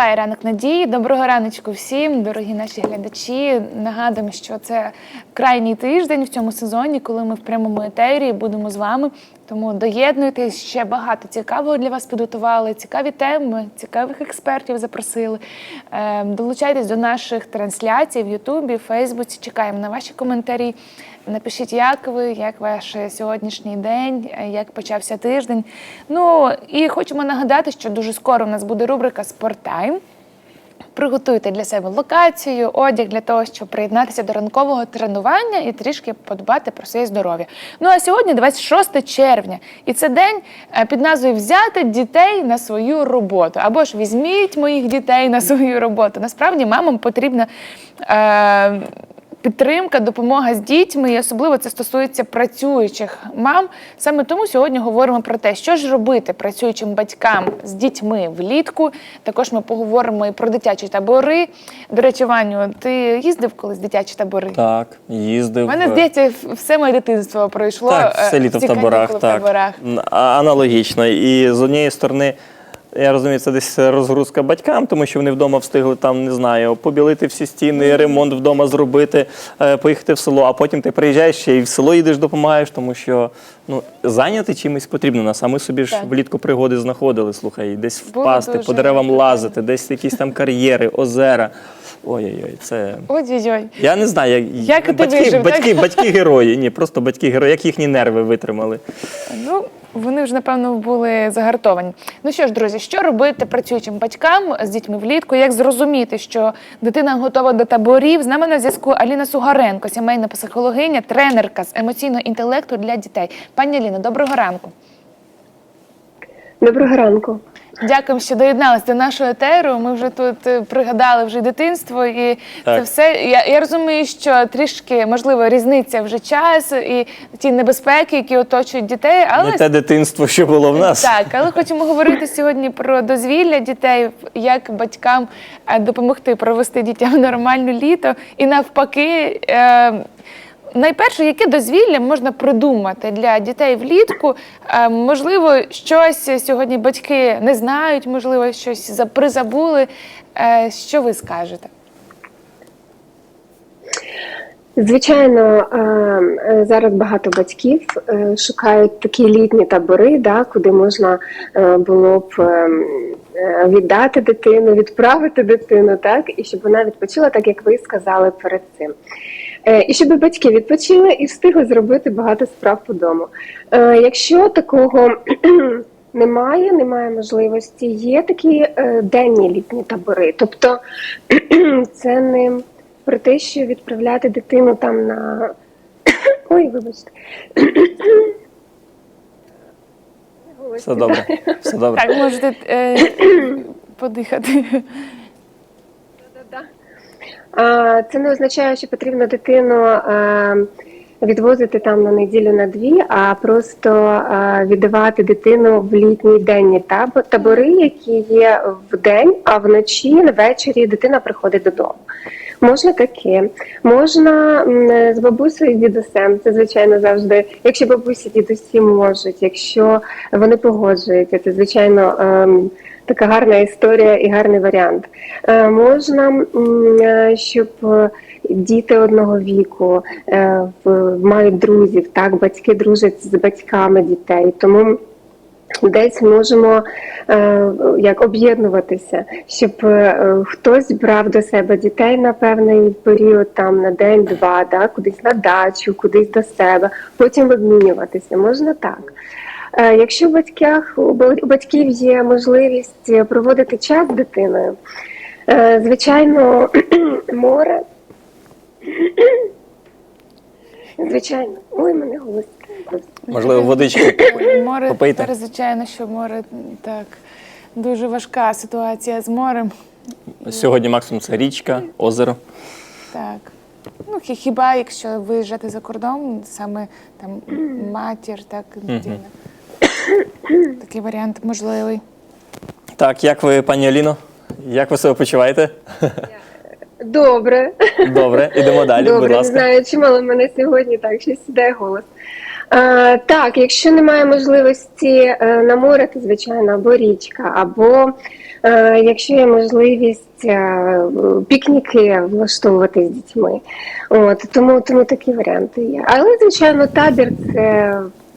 Триває ранок надії. Доброго раночку всім, дорогі наші глядачі. Нагадуємо, що це крайній тиждень в цьому сезоні, коли ми в прямому етері будемо з вами. Тому доєднуйтесь ще багато цікавого для вас підготували. Цікаві теми, цікавих експертів запросили. Е, Долучайтесь до наших трансляцій в Ютубі, Фейсбуці. Чекаємо на ваші коментарі. Напишіть, як ви, як ваш сьогоднішній день, е, як почався тиждень. Ну і хочемо нагадати, що дуже скоро у нас буде рубрика Спорттайм. Приготуйте для себе локацію, одяг для того, щоб приєднатися до ранкового тренування і трішки подбати про своє здоров'я. Ну а сьогодні 26 червня, і це день е, під назвою Взяти дітей на свою роботу або ж візьміть моїх дітей на свою роботу. Насправді мамам потрібна. Е- Підтримка, допомога з дітьми, і особливо це стосується працюючих мам. Саме тому сьогодні говоримо про те, що ж робити працюючим батькам з дітьми влітку. Також ми поговоримо і про дитячі табори. До речі, Ваню, ти їздив колись в дитячі табори? Так, їздив. У мене здається, все моє дитинство пройшло. Так, е, все літо в таборах. в таборах. А- Аналогічно. І з однієї сторони, я розумію, це десь розгрузка батькам, тому що вони вдома встигли там, не знаю, побілити всі стіни, ремонт вдома зробити, е, поїхати в село, а потім ти приїжджаєш ще і в село їдеш, допомагаєш, тому що ну, зайняти чимось потрібно нас. А ми собі ж Так. влітку пригоди знаходили, слухай, десь впасти, дуже по деревам лазити, десь якісь там кар'єри, озера. Ой-ой-ой, це. Ой-ой-ой. Я не знаю, як, Як ти батьки, вижив, так? батьки, батьки герої. Ні, просто батьки герої, як їхні нерви витримали. Ну, вони вже напевно були загартовані. Ну що ж, друзі, що робити працюючим батькам з дітьми влітку? Як зрозуміти, що дитина готова до таборів? З нами на зв'язку Аліна Сугаренко, сімейна психологиня, тренерка з емоційного інтелекту для дітей. Пані Аліно, доброго ранку. Доброго ранку. Дякуємо, що доєдналися до нашого етеру. Ми вже тут е, пригадали вже дитинство, і це все. Я, я розумію, що трішки можливо різниця вже час і ті небезпеки, які оточують дітей, але Не те дитинство, що було в нас. Так, але хочемо говорити сьогодні про дозвілля дітей, як батькам е, допомогти провести дітям нормальне літо. І навпаки, е, найперше, яке дозвілля можна придумати для дітей влітку? Е, можливо, щось сьогодні батьки не знають, можливо, щось за- призабули. Е, що ви скажете? Звичайно, е, зараз багато батьків шукають такі літні табори, да, куди можна було б е, е, віддати дитину, відправити дитину, так, і щоб вона відпочила, так як ви сказали перед цим. Е, І щоб батьки відпочили і встигли зробити багато справ по дому. Е, Якщо такого немає, немає можливості, є такі е, денні літні табори. Тобто це не про те, що відправляти дитину там на. Ой, вибачте. Все добре. Все добре. Так, можете е, подихати. Це не означає, що потрібно дитину відвозити там на неділю на дві, а просто віддавати дитину в літній денні таб- табори, які є в день, а вночі ввечері дитина приходить додому. Можна таке, можна з бабусею і дідусем. Це звичайно завжди, якщо бабусі дідусі можуть, якщо вони погоджуються, це звичайно. Така гарна історія і гарний варіант. Е, можна, е, щоб е, діти одного віку мають друзів, так, батьки дружать з батьками дітей. Тому десь можемо як об'єднуватися, щоб хтось брав до себе дітей на певний період, там на день-два, да, кудись на дачу, кудись до себе, потім обмінюватися. Можна так. Е, Якщо в батьках у ба- у батьків є можливість проводити час з дитиною, е, звичайно, море. Звичайно, ой, мене голос. Можливо, водички. Море Попийте. тепер, звичайно, що море так дуже важка ситуація з морем. Сьогодні максимум це річка, озеро. Так. Ну, хі- хіба якщо виїжджати за кордон, саме там матір, так дитина. Такий варіант можливий. Так, як ви, пані Аліно? Як ви себе почуваєте? Добре. Добре, ідемо далі, Добре, будь не знаю, чи мало мене сьогодні так, щось іде голос. А, так, якщо немає можливості е, на море, то звичайно або річка, або Е, Якщо є можливість е, пікніки влаштовувати з дітьми, от тому, тому такі варіанти є. Але звичайно, табір це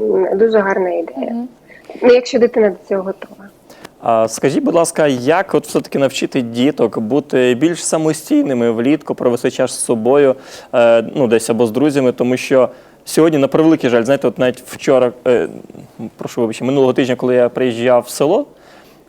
м, дуже гарна ідея. Ну, якщо дитина до цього готова. А скажіть, будь ласка, як от все-таки навчити діток бути більш самостійними влітку, провести час з собою, е, ну десь або з друзями, тому що сьогодні, на превеликий жаль, знаєте, от навіть вчора, е, прошу вибачення, минулого тижня, коли я приїжджав в село.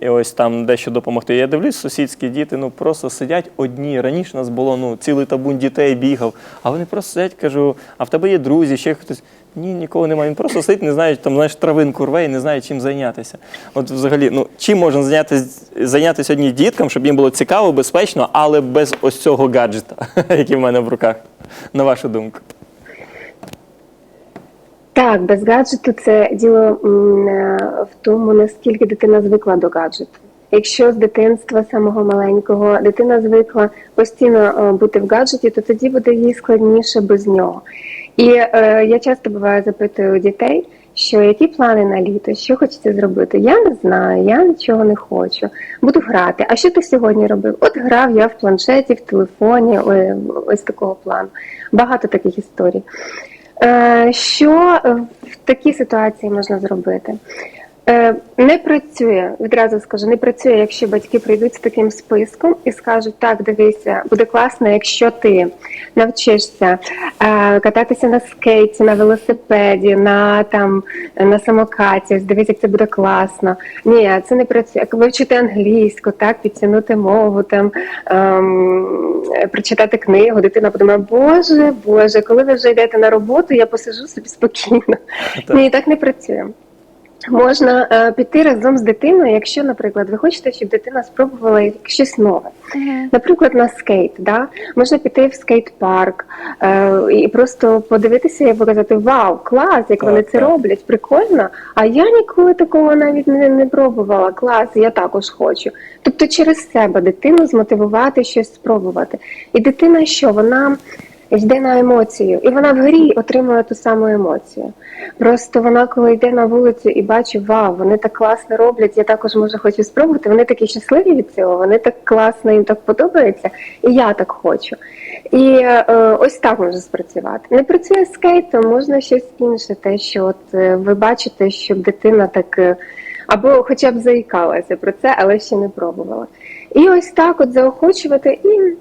І ось там дещо допомогти. Я дивлюсь, сусідські діти ну просто сидять одні. Раніше нас було ну цілий табун дітей бігав, а вони просто сидять, кажу, а в тебе є друзі, ще хтось. Ні, нікого немає. Він просто сидить, не знає, там знаєш, травинку рве і не знає, чим зайнятися. От взагалі, ну чим можна зайнятися зайнятися одні діткам, щоб їм було цікаво, безпечно, але без ось цього гаджета, який в мене в руках, на вашу думку. Так, без гаджету це діло е, в тому, наскільки дитина звикла до гаджету. Якщо з дитинства самого маленького дитина звикла постійно е, бути в гаджеті, то тоді буде їй складніше без нього. І е, я часто буваю запитую дітей, що які плани на літо, що хочеться зробити. Я не знаю, я нічого не хочу. Буду грати. А що ти сьогодні робив? От грав я в планшеті, в телефоні, ось такого плану. Багато таких історій. Е, Що в такій ситуації можна зробити? Е, Не працює, відразу скажу, не працює, якщо батьки прийдуть з таким списком і скажуть, так, дивися, буде класно, якщо ти навчишся е, кататися на скейті, на велосипеді, на там на самокаті, дивись, як це буде класно. Ні, це не працює. Як вивчити англійську, так, підтягнути мову, там ем, прочитати книгу, дитина подумає, Боже, Боже, коли ви вже йдете на роботу, я посижу собі спокійно. Ні, так не працює. Можна е, піти разом з дитиною, якщо, наприклад, ви хочете, щоб дитина спробувала щось нове. Наприклад, на скейт, да? можна піти в скейт-парк е, і просто подивитися і показати Вау, клас, як вони Так, це так. роблять, прикольно. А я ніколи такого навіть не, не пробувала. Клас, я також хочу. Тобто через себе дитину змотивувати щось спробувати. І дитина що? Вона йде на емоцію, і вона в грі отримує ту саму емоцію. Просто вона, коли йде на вулицю і бачить, вау, вони так класно роблять, я також може хочу спробувати. Вони такі щасливі від цього, вони так класно, їм так подобається, і я так хочу. І е, ось так може спрацювати. Не працює з скейтом, можна щось інше, те, що от е, ви бачите, щоб дитина так. е, Або хоча б заїкалася про це, але ще не пробувала. І ось так от заохочувати і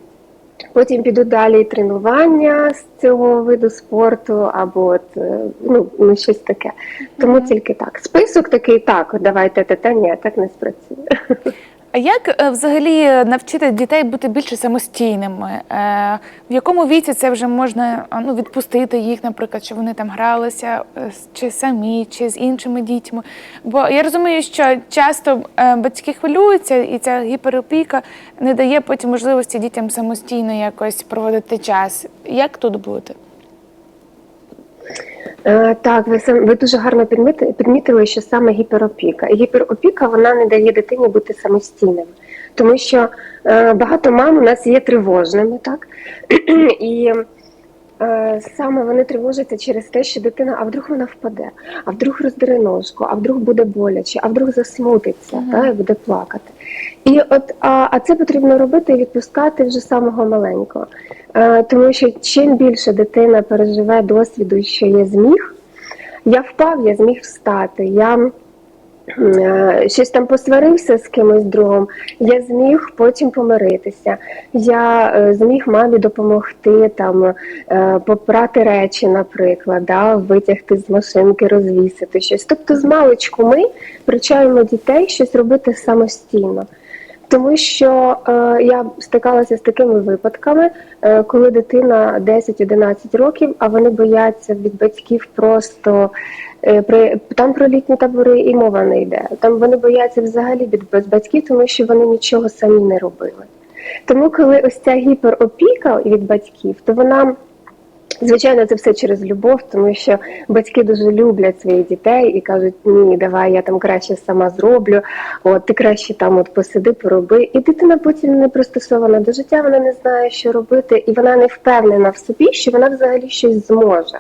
Потім підуть далі тренування з цього виду спорту, або от, е, ну, ну щось таке. Тому тільки так. Список такий, так, давайте те, та ні, так не спрацює. А як е, взагалі навчити дітей бути більше самостійними? Е, В якому віці це вже можна ну, відпустити їх, наприклад, щоб вони там гралися е, чи самі, чи з іншими дітьми? Бо я розумію, що часто батьки хвилюються, і ця гіперопіка не дає потім можливості дітям самостійно якось проводити час. Як тут бути? Е, Так, ви ви дуже гарно підміти- підмітили, що саме гіперопіка. Гіперопіка вона не дає дитині бути самостійним, тому що е, багато мам у нас є тривожними, так і саме вони тривожаться через те, що дитина, а вдруг вона впаде, а вдруг роздере ножку, а вдруг буде боляче, а вдруг засмутиться, та, і буде плакати. І от а, а це потрібно робити і відпускати вже самого маленького. Е, тому що чим більше дитина переживе досвіду, що я зміг, я впав, я зміг встати. Я е, щось там посварився з кимось другом, я зміг потім помиритися. Я е, зміг мамі допомогти там е, попрати речі, наприклад, да, витягти з машинки, розвісити щось. Тобто, з маличку ми привчаємо дітей щось робити самостійно. Тому що е, я стикалася з такими випадками, е, коли дитина 10-11 років, а вони бояться від батьків просто е, при там про літні табори і мова не йде. Там вони бояться взагалі від батьків, тому що вони нічого самі не робили. Тому, коли ось ця гіперопіка від батьків, то вона Звичайно, це все через любов, тому що батьки дуже люблять своїх дітей і кажуть, ні, давай я там краще сама зроблю, от ти краще там от посиди, пороби. І дитина потім не пристосована до життя, вона не знає, що робити, і вона не впевнена в собі, що вона взагалі щось зможе.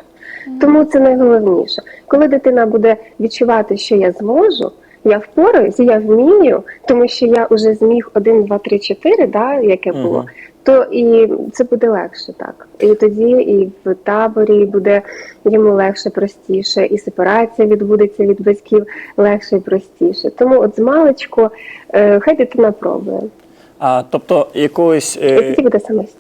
Тому це найголовніше. Коли дитина буде відчувати, що я зможу, я впораюсь, я вмію, тому що я вже зміг 1, 2, 3, 4, да, яке було. То і це буде легше так. І тоді і в таборі буде йому легше, простіше, і сепарація відбудеться від батьків легше і простіше. Тому от з маличку е, хай дитина пробує. А тобто якогось. Е,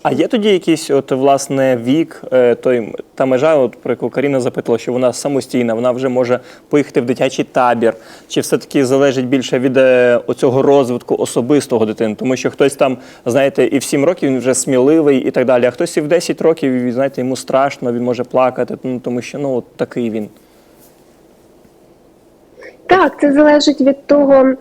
а є тоді якийсь от власне вік, е, той та межа, от про яку Каріна запитала, що вона самостійна, вона вже може поїхати в дитячий табір, чи все-таки залежить більше від е, оцього розвитку особистого дитини? Тому що хтось там, знаєте, і в 7 років він вже сміливий і так далі, а хтось і в 10 років, і, знаєте, йому страшно, він може плакати, ну, тому що ну от такий він. Так, це залежить від того,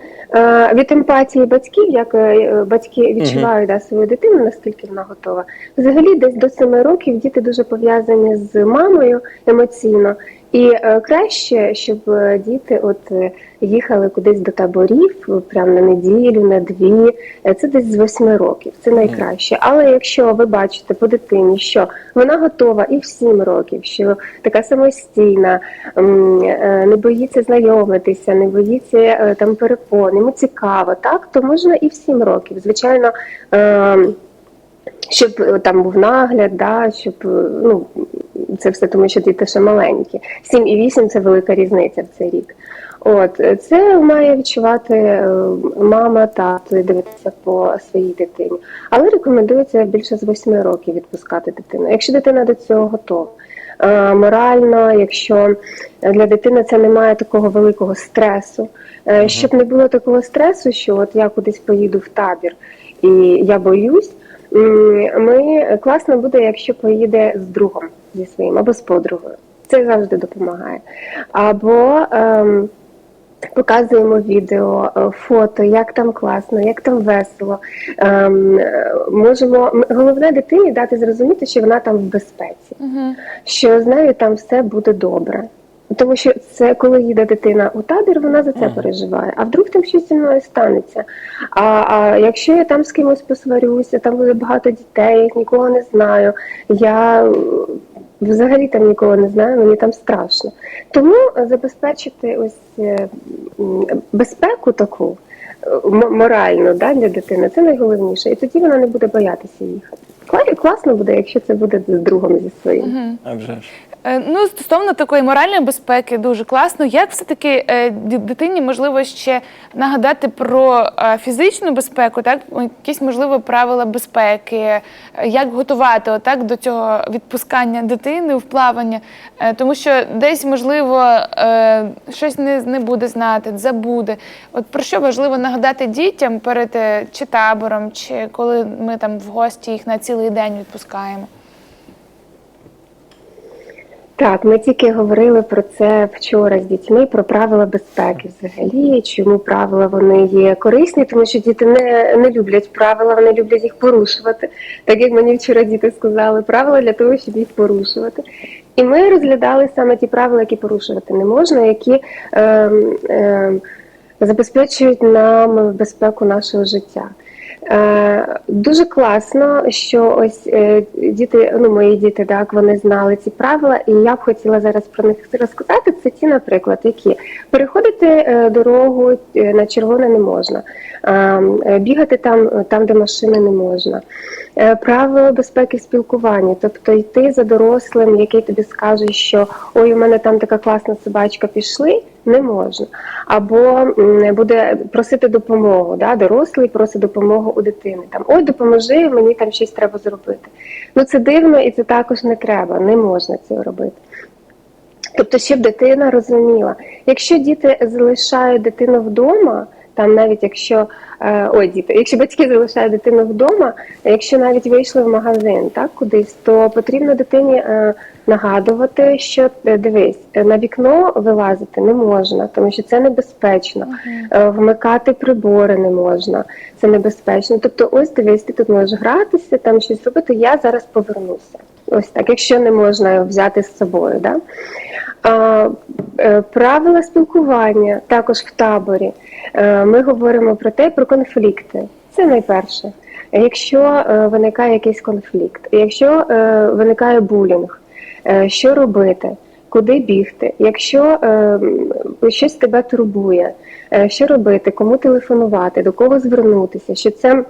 від емпатії батьків, як е, батьки відчувають да, свою дитину, наскільки вона готова. Взагалі, десь до 7 років діти дуже пов'язані з мамою емоційно. І е, краще, щоб е, діти от е, їхали кудись до таборів, прямо на неділю, на дві. Це десь з 8 років. Це найкраще. Але якщо ви бачите по дитині, що вона готова і в 7 років, що така самостійна, не боїться знайомитися, не боїться там перепон, йому цікаво, так то можна і в 7 років. Звичайно. е, щоб там був нагляд, да, щоб ну це все тому, що діти ще маленькі. 7 і 8 – це велика різниця в цей рік. От це має відчувати е, мама, тато і дивитися по своїй дитині. Але рекомендується більше з 8 років відпускати дитину, якщо дитина до цього готова. Е, Морально, якщо для дитини це не має такого великого стресу, Е, щоб не було такого стресу, що от я кудись поїду в табір і я боюсь. Ми класно буде, якщо поїде з другом зі своїм або з подругою. Це завжди допомагає. Або ем, показуємо відео, е, фото, як там класно, як там весело. Ем, можемо головне дитині дати зрозуміти, що вона там в безпеці, Угу. що з нею там все буде добре. Тому що це коли їде дитина у табір, вона за це переживає. А вдруг там щось зі мною станеться? А, а якщо я там з кимось посварюся, там буде багато дітей, я їх нікого не знаю. Я взагалі там нікого не знаю, мені там страшно. Тому забезпечити ось е, безпеку таку е, моральну да, для дитини це найголовніше. І тоді вона не буде боятися їхати. Класно буде, якщо це буде з другом зі своїм. Угу. А вже ж. Е, Ну, стосовно такої моральної безпеки, дуже класно. Як все-таки е, дитині можливо ще нагадати про е, фізичну безпеку, так якісь можливо правила безпеки, як готувати отак до цього відпускання дитини в плавання, тому що десь можливо щось не, не буде знати, забуде. От про що важливо нагадати дітям перед чи табором, чи коли ми там в гості їх на цілий день відпускаємо. Так, ми тільки говорили про це вчора з дітьми, про правила безпеки взагалі. Чому правила вони є корисні, тому що діти не, не люблять правила, вони люблять їх порушувати. Так як мені вчора діти сказали, правила для того, щоб їх порушувати. І ми розглядали саме ті правила, які порушувати не можна, які ем, ем, забезпечують нам безпеку нашого життя. Е, Дуже класно, що ось е, діти, ну мої діти, так вони знали ці правила, і я б хотіла зараз про них розказати. Це ті, наприклад, які переходити е, дорогу на червоне не можна, бігати там, там, де машини не можна. Правила безпеки в спілкуванні, тобто йти за дорослим, який тобі скаже, що ой, у мене там така класна собачка, пішли, не можна. Або буде просити допомогу, да, дорослий просить допомогу у дитини. Там ой, допоможи, мені там щось треба зробити. Ну це дивно і це також не треба, не можна цього робити. Тобто, щоб дитина розуміла, якщо діти залишають дитину вдома, там навіть якщо е, ой, діти, якщо батьки залишають дитину вдома, якщо навіть вийшли в магазин, так кудись, то потрібно дитині е, нагадувати, що е, дивись, е, на вікно вилазити не можна, тому що це небезпечно. Е, Вмикати прибори не можна, це небезпечно. Тобто, ось дивись, ти тут можеш гратися, там щось робити. Я зараз повернуся. Ось так, якщо не можна взяти з собою, да? А, правила спілкування також в таборі. Ми говоримо про те, про конфлікти. Це найперше. Якщо виникає якийсь конфлікт, якщо виникає булінг, що робити? куди бігти. Якщо е, щось тебе турбує, е, що робити, кому телефонувати, до кого звернутися, що це.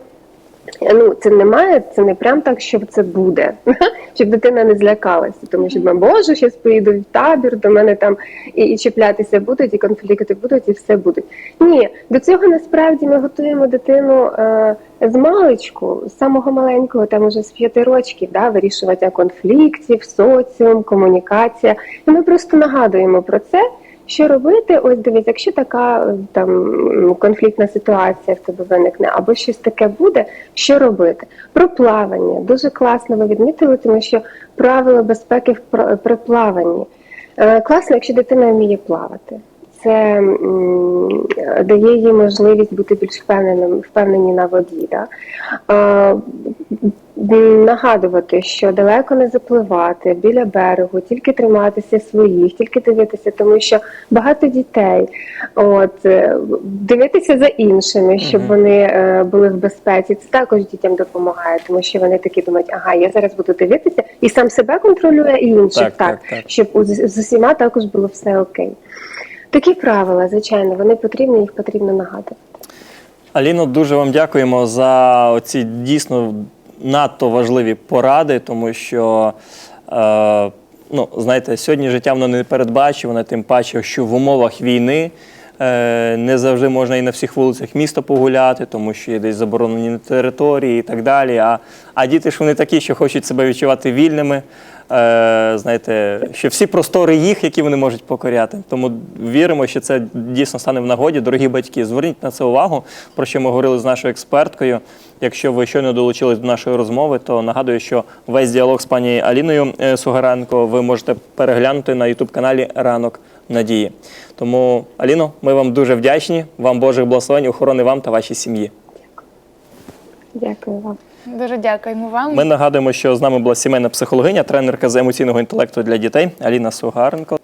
Ну, це немає, це не прям так, що це буде, щоб дитина не злякалася, тому що боже, зараз поїду в табір, до мене там і, і чіплятися будуть, і конфлікти будуть, і все будуть. Ні, до цього насправді ми готуємо дитину е, з маличку, з самого маленького, там уже з п'яти років, да, вирішувати конфліктів, соціум, комунікація. І ми просто нагадуємо про це. Що робити? Ось дивись, якщо така там конфліктна ситуація в тебе виникне, або щось таке буде, що робити? Про плавання дуже класно ви відмітили, тому що правила безпеки в пр- при плаванні. Е, Класно, якщо дитина вміє плавати. Це дає їй можливість бути більш впевненим, впевнені на воді. Да? Нагадувати, що далеко не запливати біля берегу, тільки триматися своїх, тільки дивитися, тому що багато дітей, от е, дивитися за іншими, щоб Мгм. вони е, були в безпеці. Це також дітям допомагає, тому що вони такі думають, ага, я зараз буду дивитися і сам себе контролює, і інших Так, так, так. щоб з, з усіма також було все окей. Такі правила, звичайно, вони потрібні, їх потрібно нагадувати. Аліно, дуже вам дякуємо за ці дійсно надто важливі поради, тому що. Е, Ну, знаєте, сьогодні життя воно не передбачуване, тим паче, що в умовах війни не завжди можна і на всіх вулицях міста погуляти, тому що є десь заборонені території і так далі. А, а діти ж вони такі, що хочуть себе відчувати вільними. Е, знаєте, що всі простори їх, які вони можуть покоряти. Тому віримо, що це дійсно стане в нагоді. Дорогі батьки, зверніть на це увагу, про що ми говорили з нашою експерткою. Якщо ви щойно долучились до нашої розмови, то нагадую, що весь діалог з пані Аліною е, Сугаренко ви можете переглянути на ютуб-каналі Ранок Надії. Тому, Аліно, ми вам дуже вдячні. Вам Божих благословень, охорони вам та вашій сім'ї. Дякую вам. Дуже дякуємо вам. Ми нагадуємо, що з нами була сімейна психологиня, тренерка з емоційного інтелекту для дітей Аліна Сугаренко.